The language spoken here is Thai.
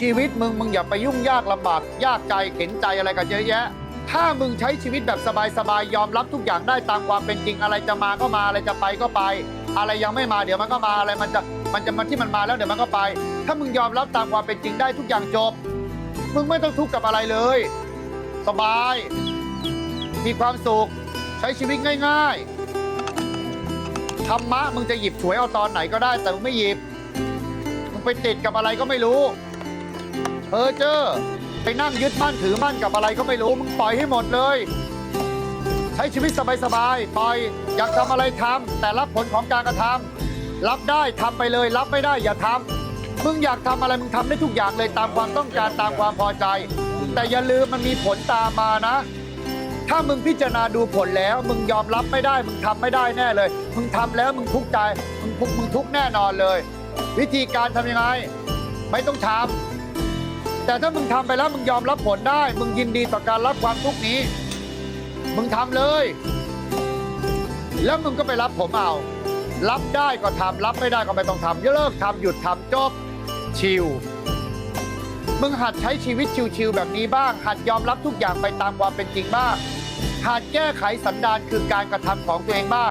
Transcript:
ชีวิตมึงมึงอย่าไปยุ่งยากลำบากยากใจเข็นใจอะไรกันเยอะแยะ ถ้ามึงใช้ชีวิตแบบสบายๆยอมรับทุกอย่างได้ตามความเป็นจริงอะไรจะมาก็มาอะไรจะไปก็ไป อะไรยังไม่มาเดี๋ยวมันก็มาอะไรมันจะมันจะมันที่มันมาแล้วเดี๋ยวมันก็ไป ถ้ามึงยอมรับตามความเป็นจริงได้ทุกอย่างจบ มึงไม่ต้องทุกข์กับอะไรเลย สบาย มีความสุขใช้ชีวิตง่ายๆธรรมะมึงจะหยิบฉวยเอาตอนไหนก็ได้แต่มึงไม่หยิบมึงไปติดกับอะไรก็ไม่รู้ เออเจอไปนั่งยึดมั่นถือมั่นกับอะไรก็ไม่รู้มึงปล่อยให้หมดเลย ใช้ชีวิตสบายๆปล่อยอยากทำอะไรทำแต่รับผลของการกระทำรับได้ทำไปเลย รับไม่ได้อย่าทำมึงอยากทำอะไรมึงทำได้ทุกอย่างเลยตามความต้องการตามความพอใจ แต่อย่าลืมมันมีผลตามมานะ ถ้ามึงพิจารณาดูผลแล้ว มึงยอมรับไม่ได้ มึงทำไม่ได้แน่เลย มึงทำแล้วมึงทุกข์ใจมึงทุกมึงทุกข์แน่นอนเลย วิธีการทำยังไง ไม่ต้องทำ แต่ถ้ามึงทำไปแล้วมึงยอมรับผลได้ มึงยินดีต่อการรับความทุกข์นี้ มึงทำเลย แล้วมึงก็ไปรับผมเอา รับได้ก็ทำรับไม่ได้ก็ไม่ต้องทำยเลิกทำหยุดทำจบชิลมึงหัดใช้ชีวิตชิวๆแบบนี้บ้าง หัดยอมรับทุกอย่างไปตามความเป็นจริงบ้างหัดแก้ไขสันดานคือการกระทำของตัวเองบ้าง